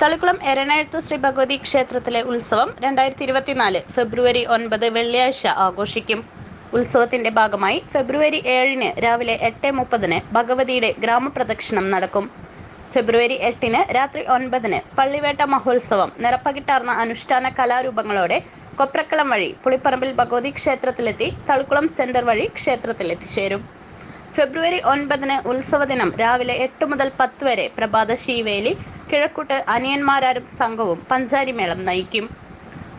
തളിക്കുളം എരണെഴുത്ത് ശ്രീ ഭഗവതി ക്ഷേത്രത്തിലെ ഉത്സവം രണ്ടായിരത്തി ഇരുപത്തിനാല് ഫെബ്രുവരി ഒൻപത് വെള്ളിയാഴ്ച ആഘോഷിക്കും. ഉത്സവത്തിന്റെ ഭാഗമായി ഫെബ്രുവരി ഏഴിന് രാവിലെ എട്ട് മുപ്പതിന് ഭഗവതിയുടെ ഗ്രാമപ്രദക്ഷിണം നടക്കും. ഫെബ്രുവരി എട്ടിന് രാത്രി ഒൻപതിന് പള്ളിവേട്ട മഹോത്സവം നിറപ്പകിട്ടാർന്ന അനുഷ്ഠാന കലാരൂപങ്ങളോടെ കൊപ്രക്കളം വഴി പുളിപ്പറമ്പിൽ ഭഗവതി ക്ഷേത്രത്തിലെത്തി തളിക്കുളം സെന്റർ വഴി ക്ഷേത്രത്തിൽ എത്തിച്ചേരും. ഫെബ്രുവരി ഒൻപതിന് ഉത്സവ ദിനം രാവിലെ എട്ട് മുതൽ പത്ത് വരെ പ്രഭാത ശീവേലി കിഴക്കൂട്ട് അനിയന്മാരാരും സംഘവും പഞ്ചാരി മേളം നയിക്കും.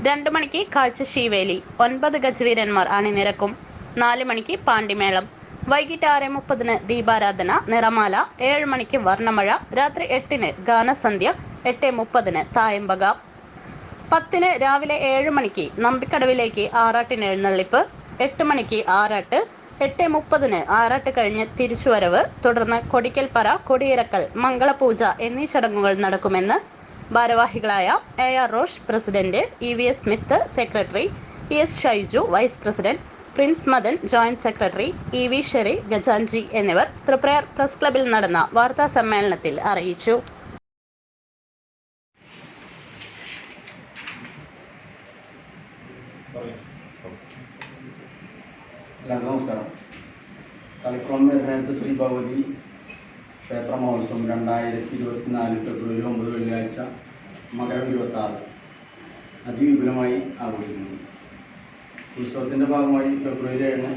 രണ്ടു മണിക്ക് കാഴ്ച ശീവേലി ഒൻപത് ഗജവീരന്മാർ അണിനിരക്കും. നാല് മണിക്ക് പാണ്ടിമേളം. വൈകിട്ട് ആറ് മുപ്പതിന് ദീപാരാധന നിറമാല ഏഴ് മണിക്ക് വർണമഴ രാത്രി എട്ടിന് ഗാനസന്ധ്യ എട്ട് മുപ്പതിന് തായമ്പക. പത്തിന് രാവിലെ ഏഴ് മണിക്ക് നമ്പിക്കടവിലേക്ക് ആറാട്ടിന് എഴുന്നള്ളിപ്പ് എട്ട് മണിക്ക് ആറാട്ട് എട്ട് മുപ്പതിന് ആറാട്ട് കഴിഞ്ഞ് തിരിച്ചുവരവ്. തുടർന്ന് കൊടിക്കൽപ്പറ കൊടിയിറക്കൽ മംഗളപൂജ എന്നീ ചടങ്ങുകൾ നടക്കുമെന്ന് ഭാരവാഹികളായ A R Rosh president E V S Smith secretary E S Shaiju vice president Prince Madan joint secretary E V Sherry Gajanji എന്നിവർ തൃപ്രയർ പ്രസ് ക്ലബിൽ നടന്ന വാർത്താ സമ്മേളനത്തിൽ അറിയിച്ചു. എല്ലാവർക്കും നമസ്കാരം. കളിക്കുളം എറണാകുളത്ത് ശ്രീ ഭഗവതി ക്ഷേത്ര മഹോത്സവം രണ്ടായിരത്തി ഇരുപത്തിനാല് ഫെബ്രുവരി ഒമ്പത് വെള്ളിയാഴ്ച മകരം ഇരുപത്തി ആറ് അതിവിപുലമായി ആഘോഷിക്കുന്നു. ഉത്സവത്തിന്റെ ഭാഗമായി ഫെബ്രുവരി ഏഴിന്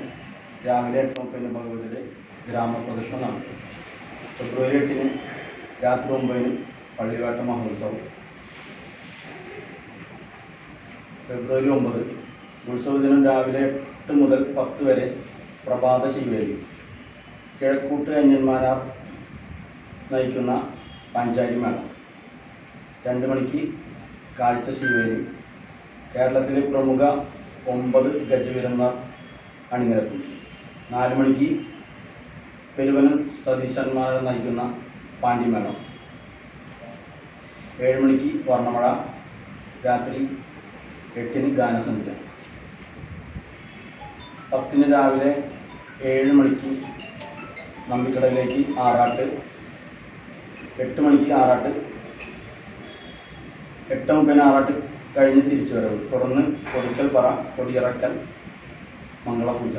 രാവിലെ എട്ട് മുപ്പതിന് ഭഗവതിയുടെ ഗ്രാമപ്രദക്ഷിണം നടത്തും ഫെബ്രുവരി എട്ടിന് രാത്രി ഒമ്പതിന് പള്ളിവാട്ട മഹോത്സവം. ഫെബ്രുവരി ഒമ്പത് ഉത്സവ ദിനം രാവിലെ എട്ട് മുതൽ പത്ത് വരെ പ്രഭാത ശിവേലി. കിഴക്കൂട്ട് അന്യന്മാരാർ നയിക്കുന്ന പാഞ്ചാരി മേള. രണ്ട് മണിക്ക് കാഴ്ച ശിവേലി. കേരളത്തിലെ പ്രമുഖ ഒമ്പത് ഗജവീരന്മാർ അണിനിരക്കും. നാല് മണിക്ക് പെരുവനം സതീശന്മാർ നയിക്കുന്ന പാണ്ഡിമേളം ഏഴ് മണിക്ക് വർണമഴ. രാത്രി എട്ടിന് ഗാനസന്ധ്യ. പത്തിന് രാവിലെ ഏഴ് മണിക്ക് നമ്പിക്കടയിലേക്ക് ആറാട്ട് എട്ട് മണിക്ക് ആറാട്ട് എട്ട് മുപ്പതിന് ആറാട്ട് കഴിഞ്ഞ് തിരിച്ചു വരവ് തുടർന്ന് കൊടിക്കൽ പറ കൊടിയിറക്കൽ മംഗളപൂജ.